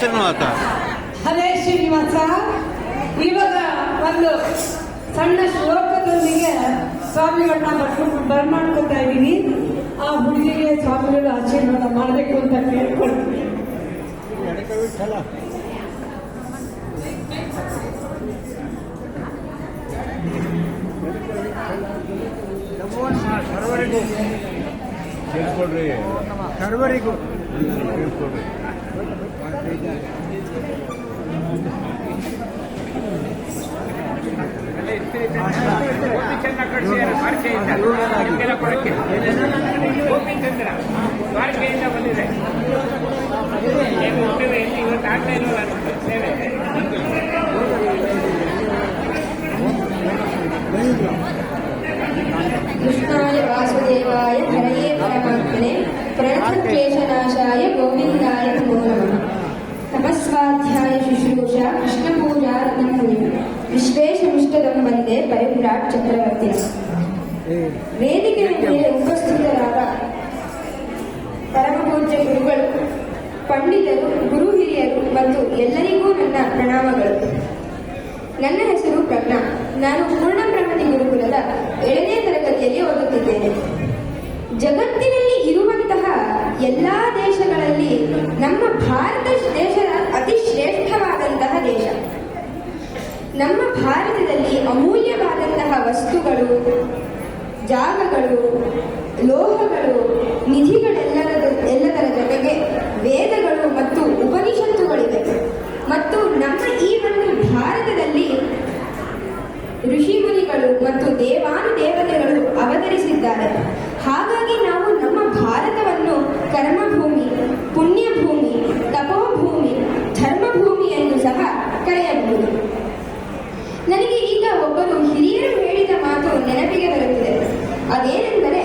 ಶ್ರೀನಿವಾಸ ಹರೇ ಶ್ರೀನಿವಾಸ. ಇವಾಗ ಒಂದು ಸಣ್ಣ ಶ್ಲೋಕದೊಂದಿಗೆ ಸ್ವಾಮಿಗಳನ್ನ ಬರ್ಕೊಂಡು ಬರ್ಮಾಡ್ಕೊತಾ ಇದ್ದೀನಿ. ಆ ಹುಡುಗಿಗೆ ಸ್ವಾಮಿಗಳು ಆಶೀರ್ವಾದ ಮಾಡಬೇಕು ಅಂತ ಕೇಳ್ಕೊಳ್ತೀನಿ. ಸರ್ವರಿಗೂ. ಸರ್ವರಿಗೂ ಗೋಪಿಚಂದ್ರ ಕಳಿಸಿದ್ದಾರೆ ದ್ವಾರಕೆಯಿಂದ ನಿಮ್ಗೆಲ್ಲ ಕೊಡಕ್ಕೆ ಗೋಪಿಚಂದ್ರ ದ್ವಾರಕೆಯಿಂದ ಬಂದಿದೆ ಏನು ಹುಟ್ಟಿದೆ ಎಲ್ಲಿ ಇವತ್ತು ಆಗ್ತಾ ಇಲ್ವಲ್ಲ ನಿಮ್ಗೆ ಸೇವೆ ಕೃಷ್ಣಾಯ ವಾಸುದೇವಾಯ ಹರಯೇ ಪರಮಾತ್ಮನೆ ಪ್ರಣತಕ್ಲೇಶನಾಶಾಯ ಗೋವಿಂದಾಯ ನಮೋ ನಮಃ ತಪಸ್ವಾಧ್ಯಾಯ ಶುಶ್ರೂಷ ಕೃಷ್ಣಪೂಜಾ ವಿಶೇಷ ವಂದೇ ಪರಿವಿರಾಟ್ ಚಕ್ರವರ್ತಿ. ವೇದಿಕೆಯ ಮೇಲೆ ಉಪಸ್ಥಿತರಾದ ಪರಮಪೂಜ್ಯ ಗುರುಗಳು ಪಂಡಿತರು ಗುರು ಹಿರಿಯರು ಮತ್ತು ಎಲ್ಲರಿಗೂ ನನ್ನ ಪ್ರಣಾಮಗಳು. ನನ್ನ ಹೆಸರು ಪ್ರಜ್ಞಾ. ನಾನು ಪೂರ್ಣಬ್ರಹ್ಮಣಿ ಗುರುಕುಲದ ಏಳನೇ ತರಗತಿಯಲ್ಲಿ ಓದುತ್ತಿದ್ದೇನೆ. ಜಗತ್ತಿನಲ್ಲಿ ಇರುವಂತಹ ಎಲ್ಲಾ ದೇಶಗಳಲ್ಲಿ ನಮ್ಮ ಭಾರತ ದೇಶ ನಮ್ಮ ಭಾರತದಲ್ಲಿ ಅಮೂಲ್ಯವಾದಂತಹ ವಸ್ತುಗಳು, ಜಾಗಗಳು, ಲೋಹಗಳು ನಿಧಿಗಳೆಲ್ಲರ ಎಲ್ಲದರ ಜೊತೆಗೆ ವೇದಗಳು ಮತ್ತು ಉಪನಿಷತ್ತುಗಳಿವೆ. ಮತ್ತು ನಮ್ಮ ಈ ಒಂದು ಭಾರತದಲ್ಲಿ ಋಷಿಮುನಿಗಳು ಮತ್ತು ದೇವಾನುದೇವತೆಗಳು ಅವತರಿಸಿದ್ದಾರೆ. ಹಾಗಾಗಿ ನಾವು ನಮ್ಮ ಭಾರತವನ್ನು ಕರ್ಮಭೂಮಿ, ಪುಣ್ಯಭೂಮಿ, ತಪೋಭೂಮಿ, ಧರ್ಮಭೂಮಿ ಎಂದು ಸಹ ಕರೆಯಬಹುದು. ನನಗೆ ಈಗ ಒಬ್ಬರು ಹಿರಿಯರು ಹೇಳಿದ ಮಾತು ನೆನಪಿಗೆ ಬರುತ್ತಿದೆ. ಅದೇನೆಂದರೆ